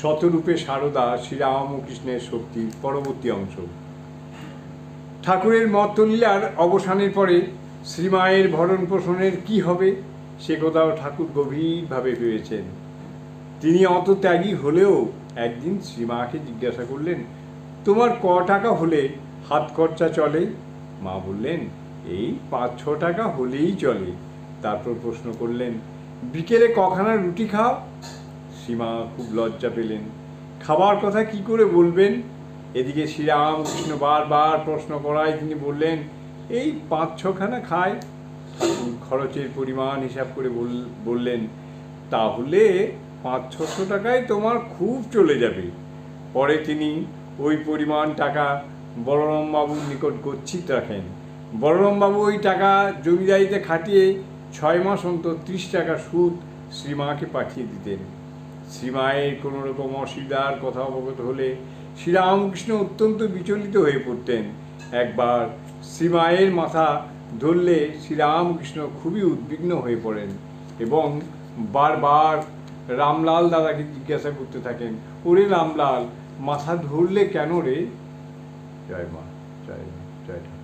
শতরূপে সারদা শ্রীরামকৃষ্ণের শক্তির পরবর্তী অংশ। ঠাকুরের মতলীলার অবসানের পরে শ্রীমায়ের ভরণ পোষণের কি হবে, সে কথাও ঠাকুর গভীরভাবে ভেবেছেন। তিনি অত ত্যাগী হলেও একদিন শ্রীমাকে জিজ্ঞাসা করলেন, তোমার ক টাকা হলে হাত খরচা চলে? মা বললেন, এই পাঁচ ছ টাকা হলেই চলে। তারপর প্রশ্ন করলেন, বিকেলে কখানা রুটি খাও? সীমা খুব লজ্জা পেলেন। খাবার কথা কি করে বলবেন? এদিকে শ্রীরামকৃষ্ণ বারবার প্রশ্ন করায় তিনি বললেন, এই পাঁচ ছখানা খায়? খরচের পরিমাণ হিসাব করে বল- বললেন, তাহলে পাঁচ ছশো টাকায় তোমার খুব চলে যাবে। পরে তিনি ওই পরিমাণ টাকা বলরামবাবুর নিকট গচ্ছিত রাখেন। বলরামবাবু ওই টাকা জমিদারিতে খাটিয়ে ছয় মাস অন্তর ত্রিশ টাকা সুদ শ্রীমাকে পাঠিয়ে দিতেন। শ্রীমায়ের কোনো রকম অসুবিধার কথা অবগত হলে শ্রীরামকৃষ্ণ অত্যন্ত বিচলিত হয়ে পড়তেন একবার শ্রীমায়ের মাথা ধরলে শ্রীরামকৃষ্ণ খুবই উদ্বিগ্ন হয়ে পড়েন এবং বারবার রামলাল দাদাকে জিজ্ঞাসা করতে থাকেন, ওরে রামলাল, মাথা ধরলে কেন রে জয় মা, জয় জয়।